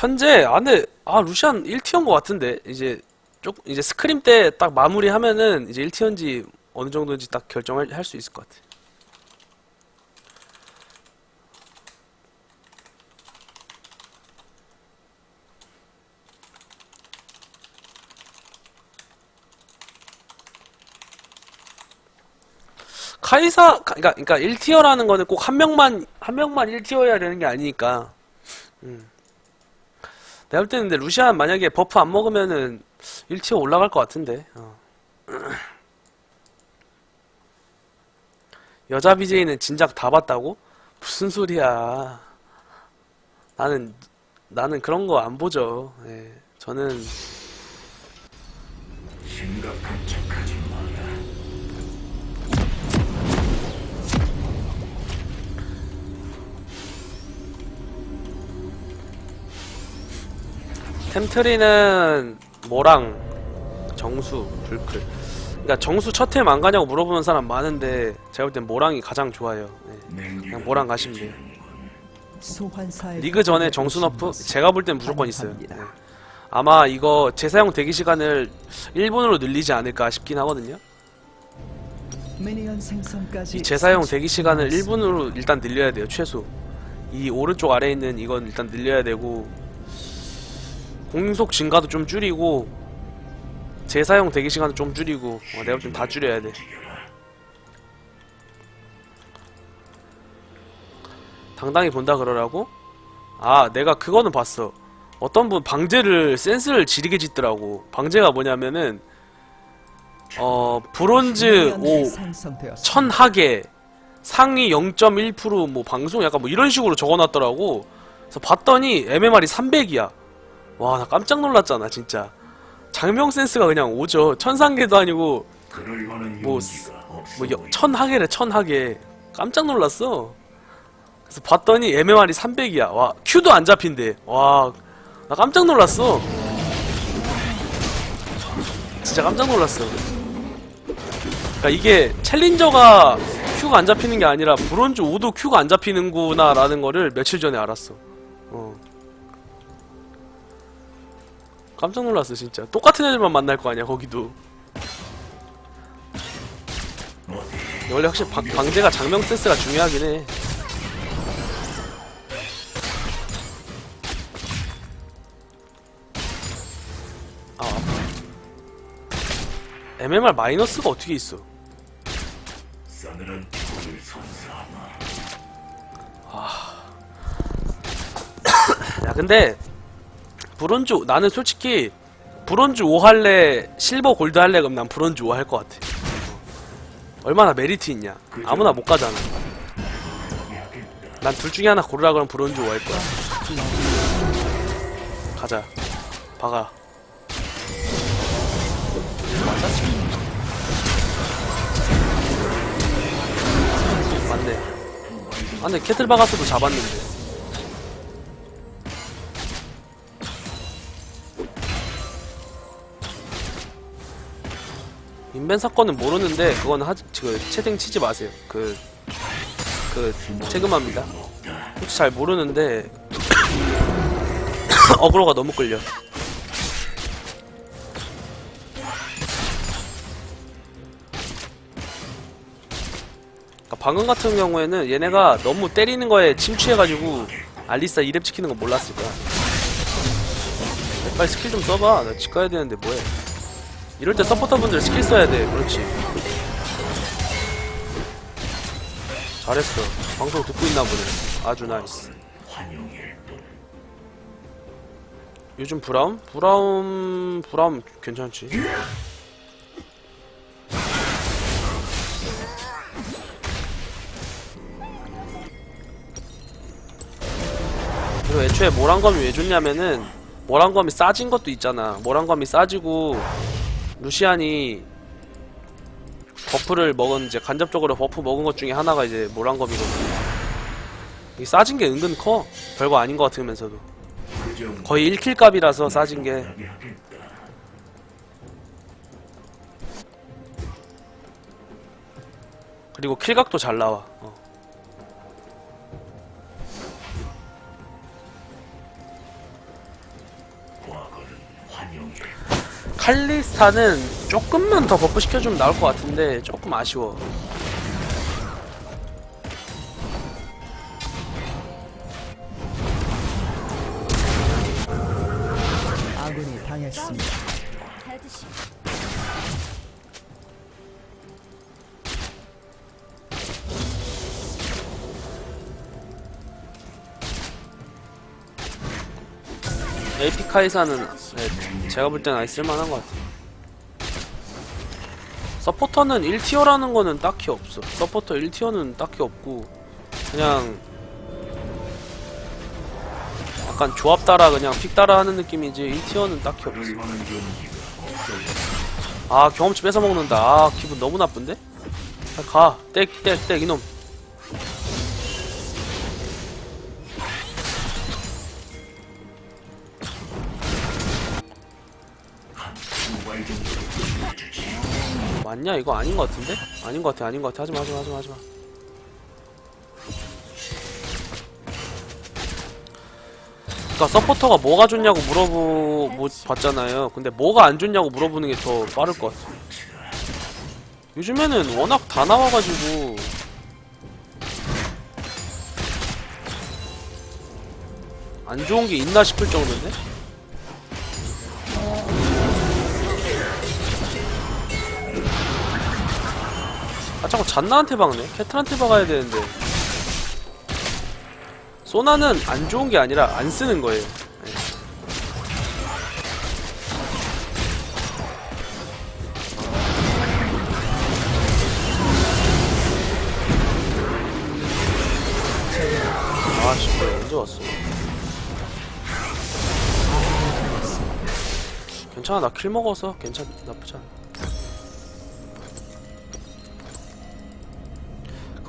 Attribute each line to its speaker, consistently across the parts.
Speaker 1: 현재 안에 아 루시안 1티어인 것 같은데 이제 쪽 이제 스크림 때 딱 마무리하면은 이제 1티어인지 어느 정도인지 딱 결정할 할 수 있을 것 같아. 카이사 가- 그러니까 그러니까 1티어라는 거는 꼭 한 명만 한 명만 1티어여야 되는 게 아니니까. 음. 내가 볼 때는 근데 루시안 만약에 버프 안 먹으면은 1티어 올라갈 것 같은데. 어. 여자 BJ는 진작 다 봤다고? 무슨 소리야. 나는 나는 그런 거 안 보죠. 예. 저는
Speaker 2: 심각한 척
Speaker 1: 템트리는 뭐랑 정수, 불클. 그러니까 정수 첫 템 안 가냐고 물어보는 사람 많은데 제가 볼 땐 모랑이 가장 좋아요. 네. 그냥 모랑 가시면 돼요. 리그 전에 정수 너프 제가 볼 땐 무조건 있어요. 네. 아마 이거 재사용 대기 시간을 1분으로 늘리지 않을까 싶긴 하거든요. 이 재사용
Speaker 3: 30
Speaker 1: 대기 시간을
Speaker 3: 남았습니다.
Speaker 1: 1분으로 일단 늘려야 돼요, 최소. 이 오른쪽 아래에 있는 이건 일단 늘려야 되고 공속 증가도 좀 줄이고 재사용 대기 시간도 좀 줄이고 어, 내가 좀 다 줄여야 돼. 당당히 본다 그러라고? 아, 내가 그거는 봤어. 어떤 분 방제를 센스를 지리게 짓더라고. 방제가 뭐냐면은 어 브론즈
Speaker 3: 미니언이
Speaker 1: 5
Speaker 3: 생성되었습니다.
Speaker 1: 천하계 상위 0.1%뭐 방송 약간 뭐 이런 식으로 적어놨더라고. 그래서 봤더니 MMR이 300이야. 와 나 깜짝 놀랐잖아 진짜. 장명 센스가 그냥 오죠. 천상계도 아니고 뭐 뭐. 천하계래 천하계. 깜짝 놀랐어. 그래서 봤더니 MMR이 300이야. 와 Q도 안 잡힌대. 와 나 깜짝 놀랐어. 진짜 깜짝 놀랐어. 그러니까 이게 챌린저가 Q가 안 잡히는 게 아니라 브론즈 5도 Q가 안 잡히는구나라는 거를 며칠 전에 알았어. 어. 깜짝 놀랐어 진짜. 똑같은 애들만 만날 거 아니야 거기도. 원래 확실히 방, 방제가 장명 센스가 중요하긴 해. 아. MMR 마이너스가 어떻게 있어?
Speaker 2: 선사하마.
Speaker 1: 야 근데 브론즈 나는 솔직히 브론즈 5 할래 실버 골드 할래 그럼 난 브론즈 5 할 것 같아. 어. 얼마나 메리트 있냐. 아무나 못 가잖아. 난 둘 중에 하나 고르라 그러면 브론즈 5 할 거야. 가자. 박아? 맞네. 아 근데 캐틀 박았어도 잡았는데 인벤 사건은 모르는데 그건 하, 그 채팅 치지 마세요. 그, 그 체금합니다. 혹시 잘 모르는데 어그로가 너무 끌려. 그러니까 방금 같은 경우에는 얘네가 너무 때리는 거에 침취해가지고 알리사 2렙 지키는 거 몰랐을 거야. 빨리 스킬 좀 써봐. 나 집 가야 되는데 뭐해. 이럴 때 서포터분들 스킬 써야 돼. 그렇지. 잘했어. 방송 듣고 있나 보네. 아주 나이스. 요즘 브라움? 브라움, 브라움 괜찮지. 그리고 애초에 모란검이 왜 좋냐면은 모란검이 싸진 것도 있잖아. 모란검이 싸지고 루시안이 버프를 먹은 이제 간접적으로 버프 먹은 것 중에 하나가 이제 모란검이거든. 이 싸진 게 은근 커. 별거 아닌 것 같으면서도. 거의 1킬 값이라서 싸진 게. 그리고 킬각도 잘 나와. 어. 칼리스타는 조금만 더 버프 시켜주면 나올 것 같은데 조금 아쉬워. 에이피카이사는 네, 제가 볼 때는 아예 쓸만한 것 같아요. 서포터는 1티어라는 거는 딱히 없어. 서포터 1티어는 딱히 없고 그냥 약간 조합 따라 그냥 픽 따라 하는 느낌이지 1티어는 딱히 없어. 아 경험치 뺏어 먹는다. 아 기분 너무 나쁜데? 아, 가. 땡 땡 땡 이놈. 맞냐? 이거 아닌 것 같은데? 아닌 것 같아 아닌 것 같아. 하지마 하지마 하지마 하지마. 그니까 서포터가 뭐가 좋냐고 물어보 못 봤잖아요. 근데 뭐가 안 좋냐고 물어보는 게 더 빠를 것 같아. 요즘에는 워낙 다 나와가지고. 안 좋은 게 있나 싶을 정도인데? 자꾸 잔나한테 박네. 캐틀한테 박아야 되는데. 소나는 안 좋은 게 아니라 안 쓰는 거예요. 네. 아 진짜 언제 왔어? 괜찮아 나 킬 먹어서 괜찮 나쁘지 않아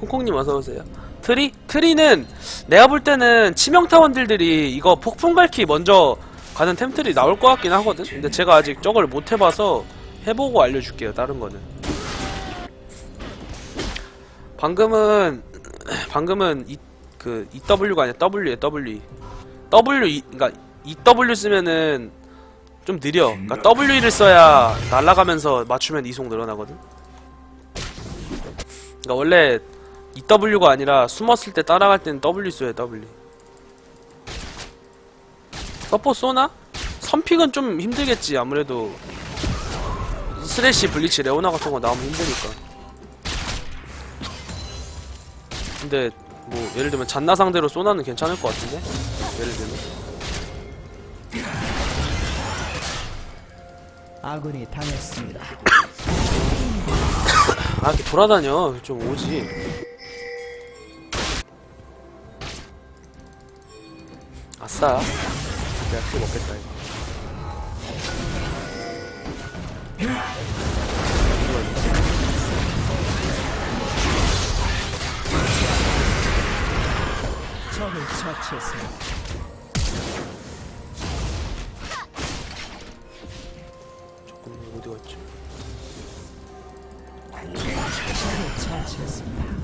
Speaker 1: 콩콩님 어서오세요. 트리? 트리는 내가 볼 때는 치명타원들들이 이거 폭풍 갈키 먼저 가는 템들이 나올 것 같긴 하거든? 근데 제가 아직 저걸 못 해봐서 해보고 알려줄게요, 다른 거는. 방금은, 방금은 이, 그, EW가 아니라 W에 W. W, 이- 그니까 EW 쓰면은 좀 느려. 그니까 W를 써야 날아가면서 맞추면 이속 늘어나거든? 그니까 원래 EW가 아니라 숨었을 때 따라갈 때는 W 써야 W. 서포 쏘나? 선픽은 좀 힘들겠지 아무래도 스레시 블리치 레오나 같은 거 나오면 힘드니까. 근데 뭐 예를 들면 잔나 상대로 쏘나는 괜찮을 것 같은데? 예를 들면
Speaker 3: 아군이 당했습니다.
Speaker 1: 아 이렇게 돌아다녀 좀 오지. 아싸. 내가 킬 먹겠다 이거.
Speaker 3: 적을 처치했습니다.
Speaker 1: 조금 어디 갔지?
Speaker 3: 적을 처치했습니다.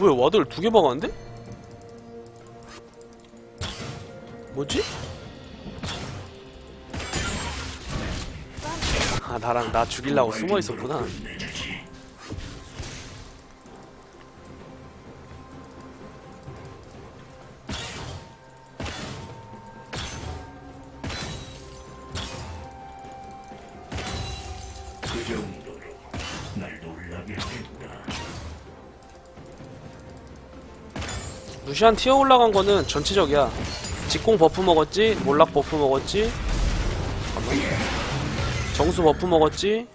Speaker 1: 뭐야 와드를 두 개 박았는데? 뭐지? 아 나랑 나 죽이려고 숨어 있었구나. 루시안 티어 올라간 거는 전체적이야. 직공 버프 먹었지, 몰락 버프 먹었지. 정수 버프 먹었지,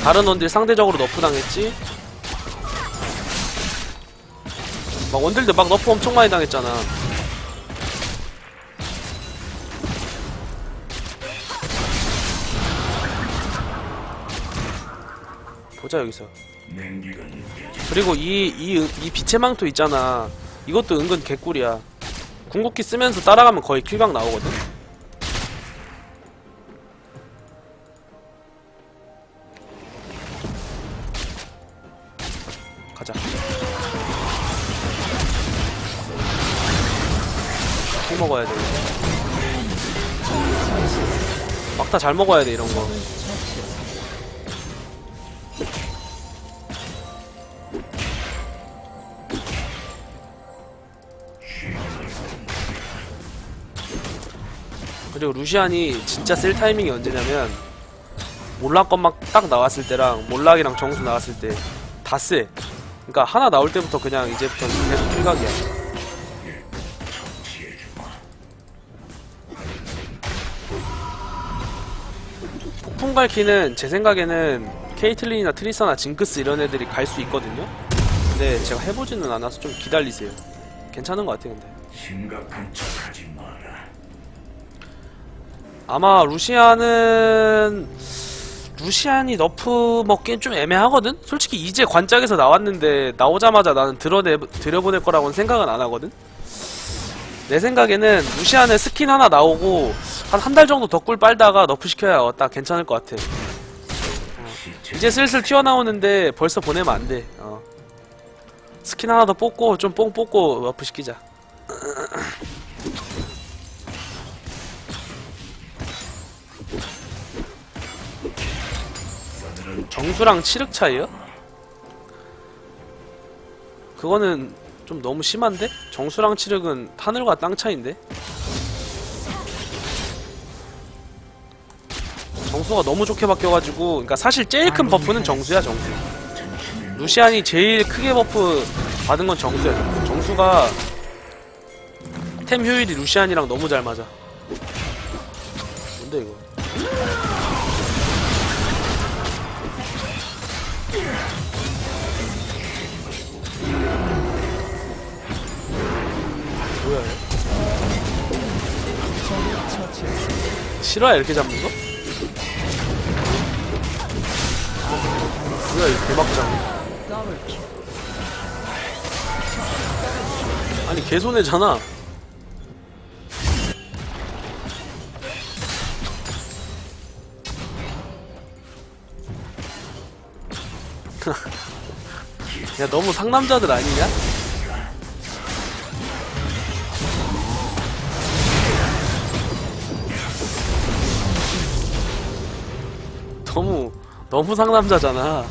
Speaker 1: 다른 원딜 상대적으로 너프 당했지. 막 원딜들 막 너프 엄청 많이 당했잖아. 보자 여기서. 그리고 이, 이, 이 빛의 망토 있잖아. 이것도 은근 개꿀이야. 궁극기 쓰면서 따라가면 거의 킬각 나오거든? 가자. 잘 먹어야 돼. 막타 잘 먹어야 돼 이런 거. 그리고 루시안이 진짜 쓸 타이밍이 언제냐면 몰락 것만 딱 나왔을 때랑 몰락이랑 정수 나왔을 때다 쎄. 그러니까 하나 나올 때부터 그냥 이제부터 계속 필각이야. 폭풍 갈키는 제 생각에는 케이틀린이나 트리사나 징크스 이런 애들이 갈 수 있거든요. 근데 제가 해보지는 않아서 좀 기다리세요. 괜찮은 것 같아요, 근데.
Speaker 2: 심각한 척하지.
Speaker 1: 아마 루시안은 루시안이 너프 먹기엔 좀 애매하거든? 솔직히 이제 관짝에서 나왔는데 나오자마자 나는 들어내, 들여보낼 거라고는 생각은 안 하거든? 내 생각에는 루시안에 스킨 하나 나오고 한 한 달 정도 덕꿀 빨다가 너프 시켜야 어, 딱 괜찮을 것 같아.
Speaker 2: 시체
Speaker 1: 이제 슬슬 튀어나오는데 벌써 보내면 안 돼. 어. 스킨 하나 더 뽑고 좀 뽕 뽑고 너프 시키자. 정수랑 칠흑 차이요? 그거는 좀 너무 심한데? 정수랑 칠흑은 하늘과 땅 차인데? 정수가 너무 좋게 바뀌어가지고 그러니까 사실 제일 큰 버프는 정수야 정수 루시안이 제일 크게 버프 받은 건 정수야 정수. 정수가 템 효율이 루시안이랑 너무 잘 맞아 뭔데 이거 뭐야 얘? 실화야 이렇게 잡는 거? 뭐야 이 대박장. 아니 개손해잖아 야 너무 상남자들 아니냐? 너무 너무 상남자잖아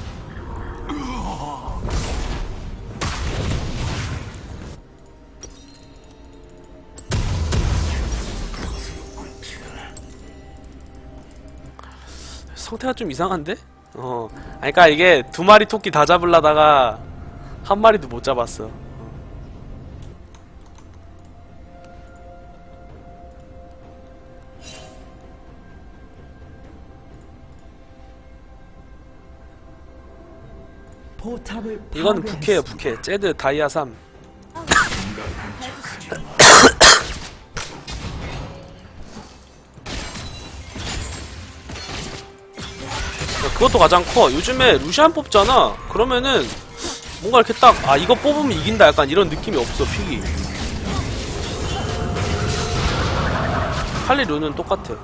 Speaker 1: 성태가 좀 이상한데? 어. 아니, 그니까 이게 두 마리 토끼 다 잡으려다가 한 마리도 못 잡았어.
Speaker 3: 파괴했습니다.
Speaker 1: 부캐예요, 부캐. 제드 다이아 3. 야, 그것도 가장 커. 요즘에 루시안 뽑잖아. 그러면은 뭔가 이렇게 딱, 아, 이거 뽑으면 이긴다. 약간 이런 느낌이 없어, 픽이. 할리 룬은 똑같아.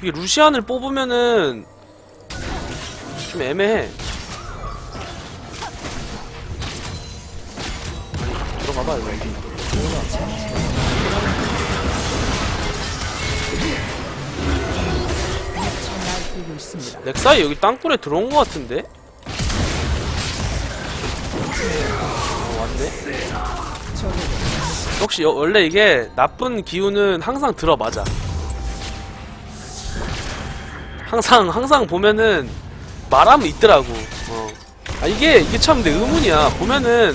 Speaker 1: 이게 루시안을 뽑으면은 좀 애매해. 들어가봐, 이거. 넥사이 여기 땅굴에 들어온 것 같은데? 어, 왔네. 역시 여- 원래 이게 나쁜 기운은 항상 들어맞아. 항상 항상 보면은 말하면 있더라고. 어. 아 이게 이게 참 내 의문이야. 보면은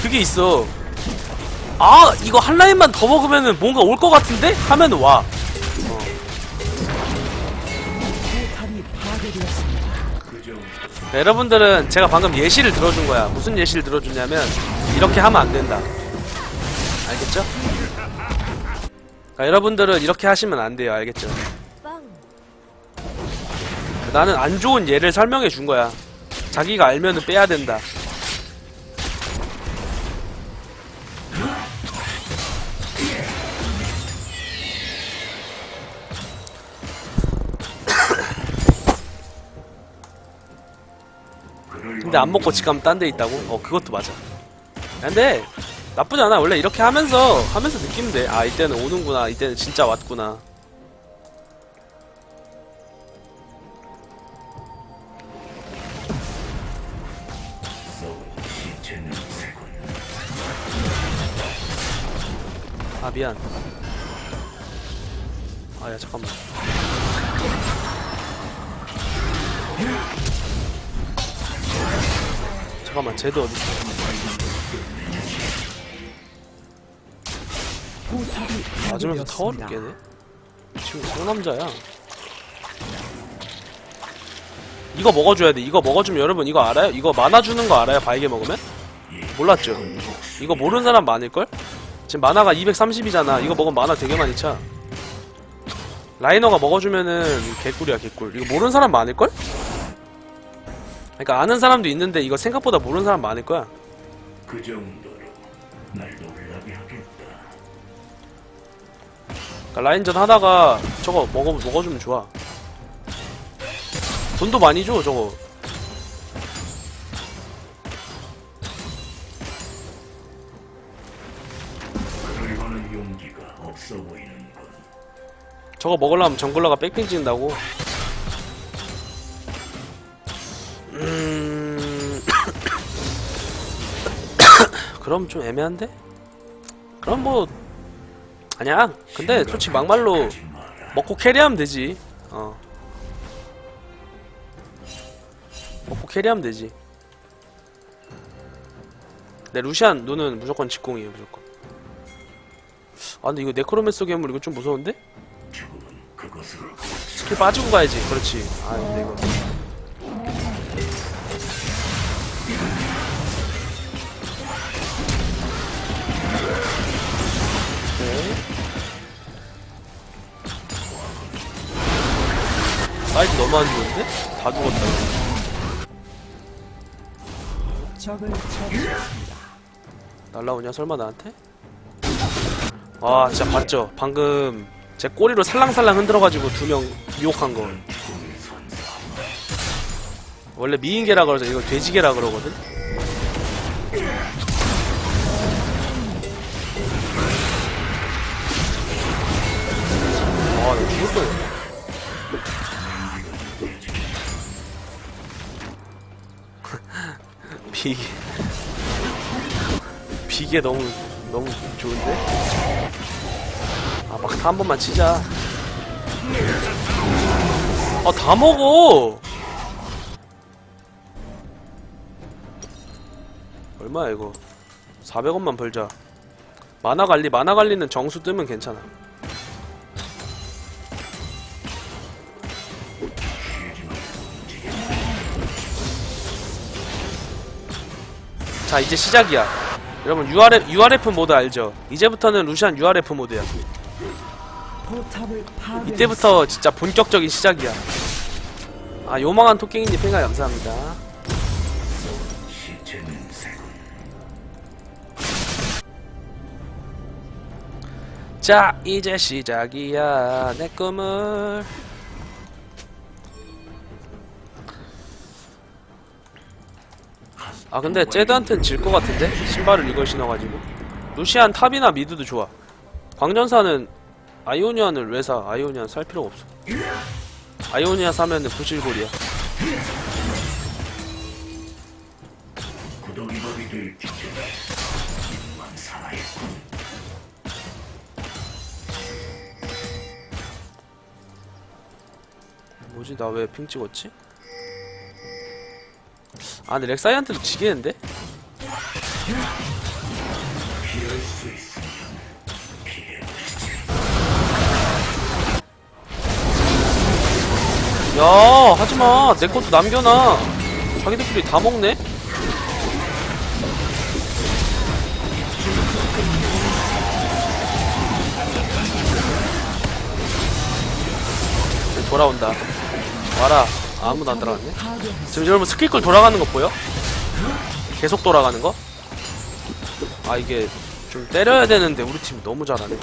Speaker 1: 그게 있어. 아 이거 한 라인만 더 먹으면은 뭔가 올 것 같은데 하면 와. 여러분들은 제가 방금 예시를 들어준 거야. 무슨 예시를 들어줬냐면 이렇게 하면 안 된다. 알겠죠? 그러니까 여러분들은 이렇게 하시면 안 돼요. 알겠죠? 나는 안 좋은 예를 설명해 준 거야. 자기가 알면은 빼야 된다. 근데 안 먹고 집 가면 딴 데 있다고? 어 그것도 맞아. 근데 나쁘지 않아 원래 이렇게 하면서 하면서 느끼면 돼아 이때는 오는구나 이때는 진짜 왔구나. 아 미안 아야 잠깐만 잠깐만 쟤도 어딨어 맞으면서 타워를. 깨네 지금 상남자야 이거 먹어줘야 돼 이거 먹어주면 여러분 이거 알아요? 이거 만화 주는 거 알아요? 바이게 먹으면? 몰랐죠? 이거 모르는 사람 많을걸? 지금 만화가 230이잖아 이거 먹으면 만화 되게 많이 차 라이너가 먹어주면은 개꿀이야 개꿀 이거 모르는 사람 많을걸? 그러니까 아는 사람도 있는데 이거 생각보다 모르는 사람 많을 거야
Speaker 2: 그 정도로 날 놀라게 하겠다.
Speaker 1: 그러니까 라인전 하다가 저거 먹어, 먹어주면 좋아 돈도 많이 줘 저거
Speaker 2: 그를 거는 용기가 없어 보이는군.
Speaker 1: 저거 먹으려면 정글러가 백핑 찍는다고 그럼 좀 애매한데? 그럼 뭐 아니야 근데 솔직히 막말로. 먹고 캐리하면 되지 어 먹고 캐리하면 되지 네 루시안 눈은 무조건 직공이에요 무조건 아 근데 이거 네크로맨서 괴물 이거 좀 무서운데? 스킬 빠지고 가야지. 그렇지. 아 근데 이거. 사이즈 너무 안 좋은데? 다 죽었다.
Speaker 3: 적을 처리했습니다.
Speaker 1: 날라오냐 설마 나한테? 와 진짜 봤죠? 방금 제 꼬리로 살랑살랑 흔들어가지고 두 명 유혹한 거. 원래 미인개라 그러죠. 이거 돼지개라 그러거든. 아, 나 죽을 뻔. 비계. 비계 너무 너무 좋은데? 아 막타 한 번만 치자. 아 다 먹어. 얼마야 이거? 400원만 벌자. 만화 관리 만화 관리는 정수 뜨면 괜찮아. 자 이제 시작이야. 여러분 URF, URF 모드 알죠? 이제부터는 루시안 URF 모드야. 이때부터 진짜 본격적인 시작이야. 아 요망한 토끼님 팬가 감사합니다. 자 이제 시작이야 내 꿈을. 아 근데 제드한텐 질것 같은데 신발을 이걸 신어가지고 루시안 탑이나 미드도 좋아. 광전사는 아이오니안을 왜 사? 아이오니안 살 필요가 없어. 아이오니아 사면은 부실골이야. 뭐지 나 왜 핑 찍었지? 아 근데 렉사이한테도 지겠는데? 야 하지마 내 것도 남겨놔 자기들끼리 다 먹네? 돌아온다 와라 아무도 안 들어갔네
Speaker 3: 파괴했습니다.
Speaker 1: 지금 여러분 스킬걸 돌아가는 거 보여? 계속 돌아가는 거? 아 이게 좀 때려야 되는데 우리 팀 너무 잘하네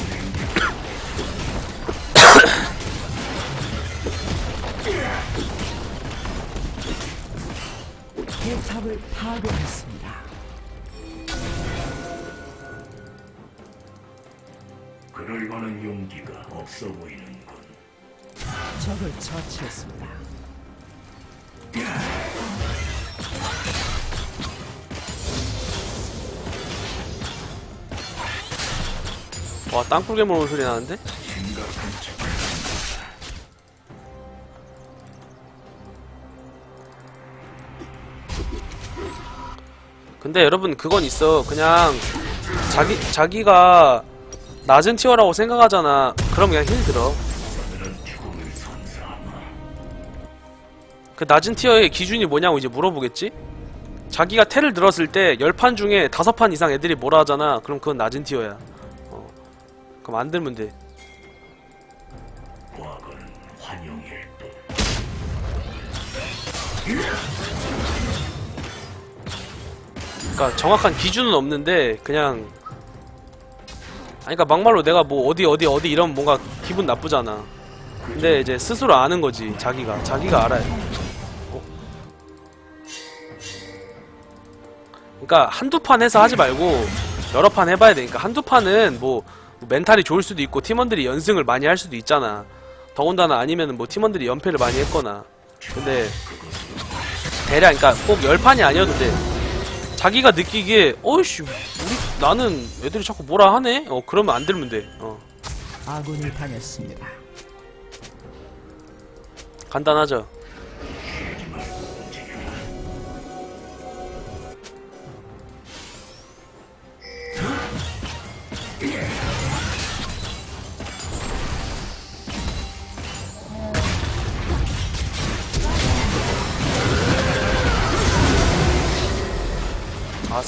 Speaker 3: 포탑을 파괴했습니다.
Speaker 2: 거는 용기가 없어 보이는군.
Speaker 3: 적을 처치했습니다.
Speaker 1: 와 땅굴 괴물 소리 나는데? 근데 여러분 그건 있어. 그냥 자기 자기가 낮은 티어라고 생각하잖아. 그럼 그냥 힐 들어
Speaker 2: 그
Speaker 1: 낮은 티어의 기준이 뭐냐고 이제 물어보겠지? 자기가 텔을 들었을 때 10판 중에 5판 이상 애들이 뭐라 하잖아 그럼 그건 낮은 티어야 어. 그럼 안 들면 돼. 그러니까 정확한 기준은 없는데 그냥 아니 그러니까 막말로 내가 뭐 어디 어디 어디 이러면 뭔가 기분 나쁘잖아 근데 이제 스스로 아는 거지 자기가 자기가 알아요 그러니까 한두 판 해서 하지 말고 여러 판 해봐야 되니까 한두 판은 뭐 멘탈이 좋을 수도 있고 팀원들이 연승을 많이 할 수도 있잖아. 더군다나 아니면은 뭐 팀원들이 연패를 많이 했거나. 근데 대략 그러니까 꼭 열판이 아니어도 돼. 자기가 느끼기에 어이씨 우리 나는 애들이 자꾸 뭐라 하네? 어 그러면 안 들면 돼. 어.
Speaker 3: 아군이 당했습니다.
Speaker 1: 간단하죠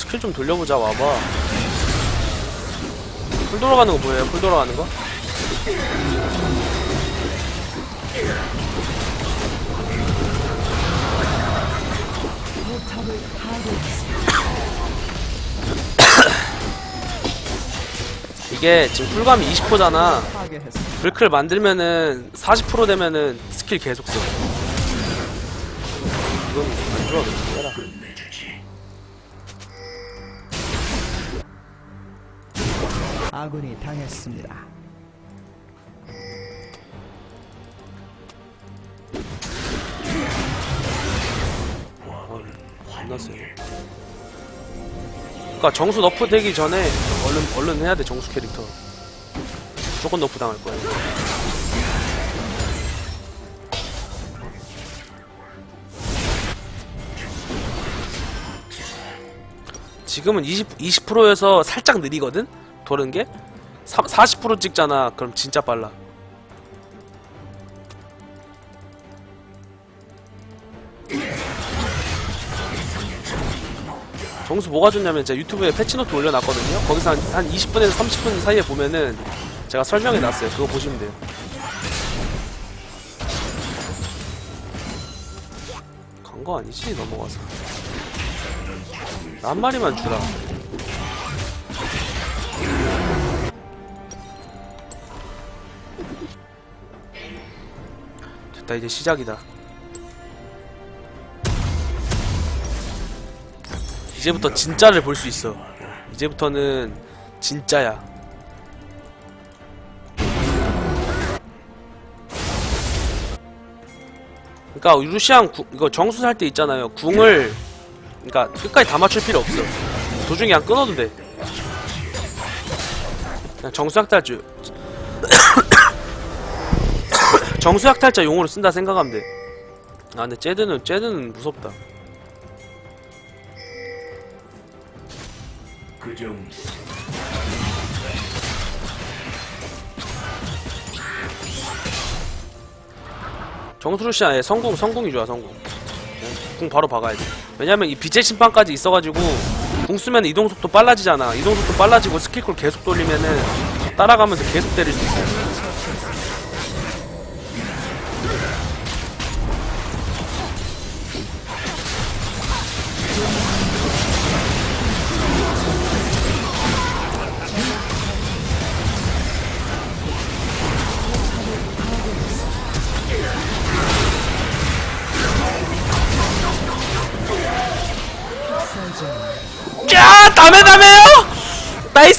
Speaker 1: 스킬 좀 돌려보자 와봐 풀 돌아가는 거 보여요? 풀 돌아가는 거? 이게 지금 쿨감이 20%잖아
Speaker 3: 파괴했습니다.
Speaker 1: 불클 만들면은 40% 되면은 스킬 계속 써. 이건 안 좋아,
Speaker 3: 아군이 당했습니다.
Speaker 2: 환영일
Speaker 1: 그러니까 정수 너프 되기 전에 얼른 얼른 해야 돼 정수 캐릭터. 무조건 너프 당할 거야. 지금은 20 20%에서 살짝 느리거든. 도는 게40% 찍잖아. 그럼 진짜 빨라. 정수 뭐가 좋냐면 제가 유튜브에 패치노트 올려놨거든요. 거기서 한, 한 20분에서 30분 사이에 보면은 제가 설명해 놨어요. 그거 보시면 돼요. 간 거 아니지? 넘어가서. 나한 마리만 주라. 됐다, 이제 시작이다. 이제부터 진짜를 볼 수 있어. 이제부터는 진짜야. 그러니까 루시안 구- 이거 정수 살 때 있잖아요. 궁을 그러니까 끝까지 다 맞출 필요 없어. 도중에 그냥 끊어도 돼. 그냥 정수약 탈주. 정수약 탈자 용으로 쓴다 생각하면 돼. 아 근데 쟤드는 쟤드는 무섭다.
Speaker 2: 그 정도.
Speaker 1: 정수루시아의 성공 성공이 좋아 성공 네, 궁 바로 박아야 돼 왜냐면 이 빛의 심판까지 있어가지고 궁 쓰면 이동 속도 빨라지잖아 이동 속도 빨라지고 스킬콜 계속 돌리면은 따라가면서 계속 때릴 수 있어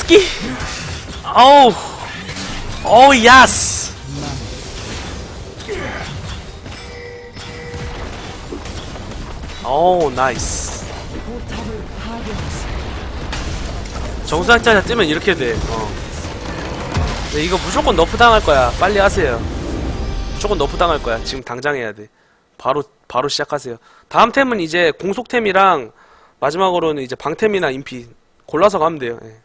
Speaker 1: 스키 아우 오 야스 오 나이스. 정수학자자 뜨면 이렇게 돼. 어. 네, 이거 무조건 너프 당할 거야. 빨리 하세요. 무조건 너프 당할 거야. 지금 당장 해야 돼. 바로 바로 시작하세요. 다음 템은 이제 공속템이랑 마지막으로는 이제 방템이나 인피 골라서 가면 돼요. 예.